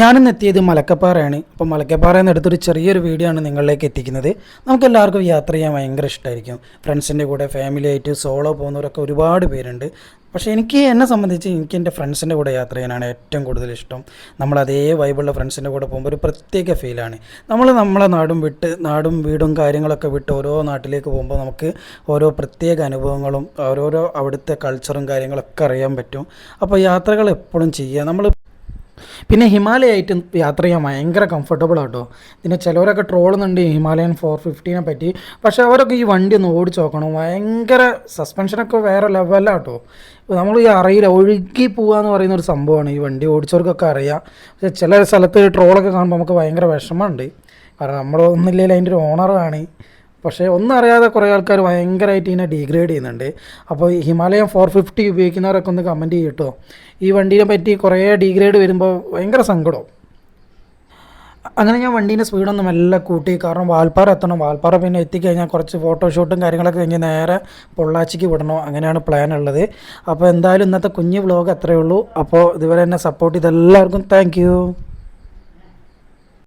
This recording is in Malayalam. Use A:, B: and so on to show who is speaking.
A: ഞാനിന്ന് എത്തിയത് മലക്കപ്പാറയാണ്. അപ്പോൾ മലക്കപ്പാറയിൽ നിന്ന് എടുത്തൊരു ചെറിയൊരു വീഡിയോ ആണ് നിങ്ങളിലേക്ക് എത്തിക്കുന്നത്. നമുക്ക് എല്ലാവർക്കും യാത്ര ചെയ്യാൻ ഭയങ്കര ഇഷ്ടമായിരിക്കും ഫ്രണ്ട്സിന്റെ കൂടെ ഫാമിലി ആയിട്ട് സോളോ പോകുന്നവരൊക്കെ ഒരുപാട് പേരുണ്ട്. പക്ഷേ എനിക്ക് എന്നെ സംബന്ധിച്ച് എനിക്ക് എന്റെ ഫ്രണ്ട്സിന്റെ കൂടെ യാത്ര ചെയ്യാനാണ് ഏറ്റവും കൂടുതൽ ഇഷ്ടം. നമ്മൾ അതേ വൈബുള്ള ഫ്രണ്ട്സിന്റെ കൂടെ പോകുമ്പോൾ ഒരു പ്രത്യേക ഫീലാണ് നമ്മൾ നമ്മളെ നാടും വിട്ട് നാടും വീടും കാര്യങ്ങളൊക്കെ വിട്ട് ഓരോ നാട്ടിലേക്ക് പോകുമ്പോൾ നമുക്ക് ഓരോ പ്രത്യേക അനുഭവങ്ങളും ഓരോരോ അവിടുത്തെ കൾച്ചറും കാര്യങ്ങളൊക്കെ അറിയാൻ പറ്റും. അപ്പോൾ യാത്രകൾ എപ്പോഴും ചെയ്യുക. നമ്മൾ പിന്നെ ഹിമാലയ ആയിട്ട് യാത്ര ചെയ്യാൻ ഭയങ്കര കംഫർട്ടബിൾ ആട്ടോ. പിന്നെ ചിലവരൊക്കെ ട്രോളുന്നുണ്ട് ഹിമാലയൻ ഫോർ ഫിഫ്റ്റീനെ പറ്റി. പക്ഷെ അവരൊക്കെ ഈ വണ്ടി ഒന്ന് ഓടിച്ച് നോക്കണം. ഭയങ്കര സസ്പെൻഷനൊക്കെ വേറെ ലെവലാട്ടോ നമ്മൾ ഈ അറിയില്ല ഒഴുകി പോകാന്ന് പറയുന്ന ഒരു സംഭവമാണ് ഈ വണ്ടി ഓടിച്ചവർക്കൊക്കെ അറിയാം. പക്ഷേ ചില സ്ഥലത്ത് ട്രോളൊക്കെ കാണുമ്പോൾ നമുക്ക് ഭയങ്കര വിഷമമുണ്ട്. കാരണം നമ്മൾ ഒന്നില്ലെങ്കിൽ അതിന്റെ ഒരു ഓണറാണ് പക്ഷേ ഒന്നറിയാതെ കുറേ ആൾക്കാർ ഭയങ്കരമായിട്ട് ഇതിനെ ഡീഗ്രേഡ് ചെയ്യുന്നുണ്ട്. അപ്പോൾ ഹിമാലയം ഹിമാലയൻ ഫോർ ഫിഫ്റ്റി ഉപയോഗിക്കുന്നവരൊക്കെ ഒന്ന് കമന്റ് ചെയ്യട്ടോ. ഈ വണ്ടീനെ പറ്റി കുറേ ഡീഗ്രേഡ് വരുമ്പോൾ ഭയങ്കര സങ്കടം അങ്ങനെ ഞാൻ വണ്ടീന്റെ സ്പീഡൊന്നും എല്ലാം കൂട്ടി. കാരണം വാൽപ്പാറ എത്തണം. വാൽപ്പാറ പിന്നെ എത്തിക്കഴിഞ്ഞാൽ കുറച്ച് ഫോട്ടോഷൂട്ടും കാര്യങ്ങളൊക്കെ കഴിഞ്ഞ് നേരെ പൊള്ളാച്ചിക്ക് വിടണം. അങ്ങനെയാണ് പ്ലാൻ ഉള്ളത്. അപ്പോൾ എന്തായാലും ഇന്നത്തെ കുഞ്ഞ് വ്ലോഗ് അത്രയേ ഉള്ളൂ. അപ്പോൾ ഇതുവരെ എന്നെ സപ്പോർട്ട് ചെയ്ത എല്ലാവർക്കും താങ്ക്